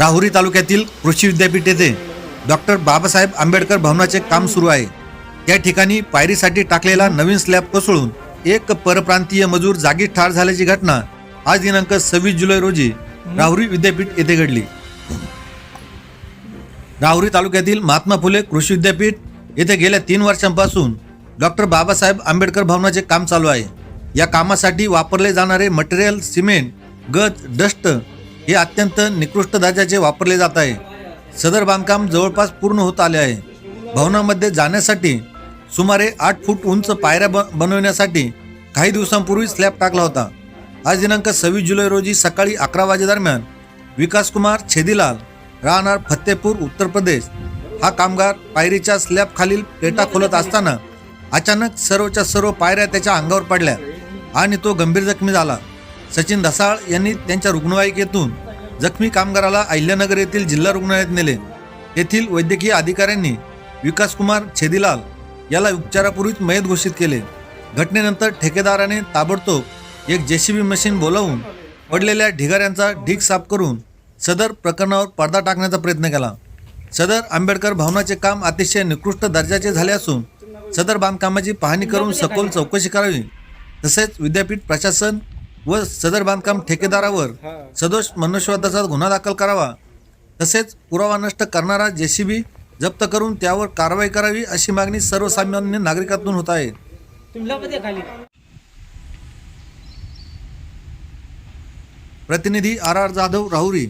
राहुरी तालुक्यातील कृषी विद्यापीठ येथे डॉक्टर बाबासाहेब आंबेडकर भवनाचे काम सुरू आहे. त्या ठिकाणी पायरीसाठी टाकलेला नवीन स्लॅब कोसळून एक परप्रांतीय मजूर जागी ठार झाल्याची घटना आज दिनांक सव्वीस जुलै रोजी राहुरी विद्यापीठ येथे घडली. राहुरी तालुक्यातील महात्मा फुले कृषी विद्यापीठ येथे गेल्या तीन वर्षांपासून डॉक्टर बाबासाहेब आंबेडकर भवनाचे काम चालू आहे. या कामासाठी वापरले जाणारे मटेरियल सिमेंट गज डस्ट हे अत्यंत निकृष्ट दर्जाचे वापरले जात आहे. सदर बांधकाम जवळपास पूर्ण होत आले आहे. भवनामध्ये जाण्यासाठी सुमारे आठ फूट उंच पायऱ्या ब बनवण्यासाठी काही दिवसांपूर्वी स्लॅब टाकला होता. आज दिनांक सव्वीस जुलै रोजी सकाळी अकरा वाजेदरम्यान विकासकुमार छेदीलाल राहणार फतेपूर उत्तर प्रदेश. हा कामगार पायरीच्या स्लॅब खालील पेटा खोलत असताना अचानक सर्वच्या सर्व पायऱ्या त्याच्या अंगावर पडल्या आणि तो गंभीर जखमी झाला. सचिन धसाळ यांनी त्यांच्या रुग्णवाहिकेतून जखमी कामगाराला अहिल्यानगर येथील जिल्हा रुग्णालयात नेले. येथील वैद्यकीय अधिकाऱ्यांनी विकासकुमार छेदीलाल याला उपचारापूर्वीच मयत घोषित केले. घटनेनंतर ठेकेदाराने ताबडतोब एक जेसीबी मशीन बोलावून पडलेल्या ढिगाऱ्यांचा ढीग साफ करून सदर प्रकरणावर पडदा टाकण्याचा प्रयत्न केला. सदर आंबेडकर भवनाचे काम अतिशय निकृष्ट दर्जाचे झाले असून सदर बांधकामाची पाहणी करून सखोल चौकशी करावी तसेच विद्यापीठ प्रशासन व सदर बांधकाम ठेकेदारावर सदोष मनुष्यवधाचा गुन्हा दाखल करावा. तसेच पुरावा नष्ट करणारा जेसीबी जप्त करून त्यावर कारवाई करावी अशी मागणी सर्वसामान्य नागरिकातून होत आहे. प्रतिनिधी आर आर जाधव राहुरी.